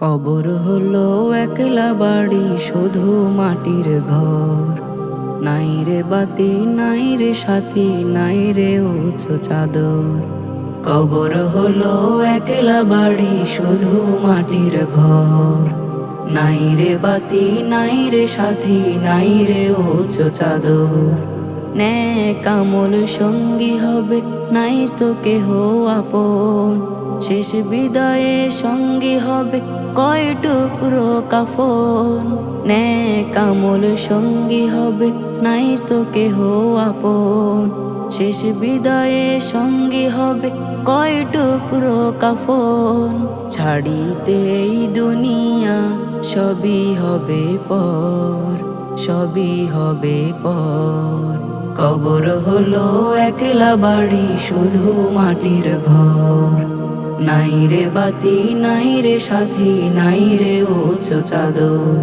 কবর হলো একলা বাড়ি, শুধু মাটির ঘর। নাই রে বাতি, নাই রে সাথী, নাই রে উঁচু চাদর। কবর হলো একলা বাড়ি, শুধু মাটির ঘর। নাই রে বাতি, নাই রে সাথী, নাই রে উঁচু চাদর। কামল সঙ্গী হবে, নাই তো কেহ আপন। শেষ বিদায়ে সঙ্গী হবে কয় টুকরো কাফন। নে কামল সঙ্গী হবে, নাই তো কেহ আপন। শেষ বিদায়ে সঙ্গী হবে কয় টুকরো কাফন। ছাড়িতে এই দুনিয়া সবই হবে পর, সবই হবে পর। কবর হলো একলা বাড়ি, শুধু মাটির ঘর। নাই রে বাতি, নাই রে সাথী, নাই রে উঁচু চাদর।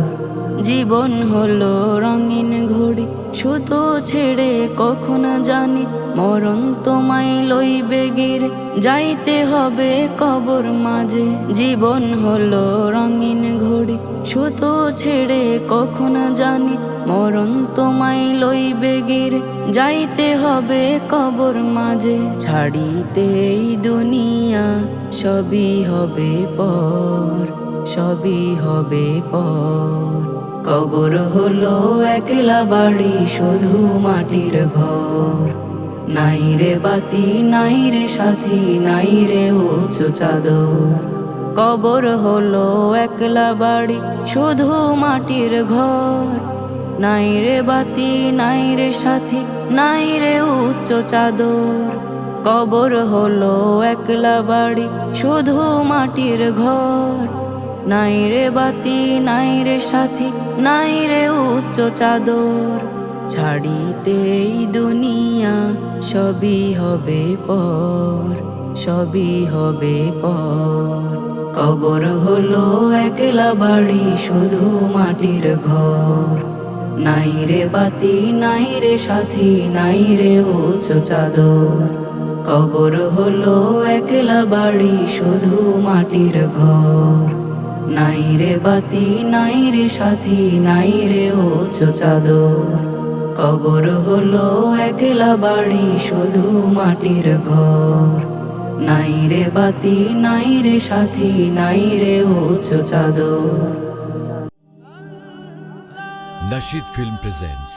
জীবন হলো রঙিন ঘড়ি, সুতো ছেড়ে কখন জানি। মরণ তোমায় লইবে গিরে, যাইতে হবে কবর মাঝে। জীবন হলো রঙিন ঘড়ি সুতো ছেড়ে কখন জানি? মরণ তোমায় লইবে গিরে, যাইতে হবে কবর মাঝে। ছাড়িতে এই দুনিয়া সবই হবে পর, সবই হবে পর। কবর হলো একলা বাড়ি, শুধু মাটির ঘর। নাই রে বাতি, নাই রে সাথী, নাই রে উঁচু চাদর। কবর হলো একলা বাড়ি, শুধু মাটির ঘর। নাই রে বাতি, নাই রে সাথী, নাই রে উচ্চ চাদর। কবর হলো একলা বাড়ি, শুধু মাটির ঘর। নাই রে বাতি, নাই রে সাথী, নাই রে উচ্চ চাদর। ছাড়িতে দুনিয়া সবই হবে পর। সবই হবে পর। কবর হলো একলা বাড়ি, শুধু মাটির ঘর। নাই রে বাতি, নাই রে সাথী, নাই রে উচ্চ চাদর। কবর হলো একলা বাড়ি, শুধু মাটির ঘর। নাই রে বাতি, নাই রে সাথী, নাই রে উচ্চ চাদর। কবর হলো একলা বাড়ি, শুধু মাটির ঘর। নাই রে বাতি নাই রে সাথী নাই রে উচ্চ চাদর। Nashid Film presents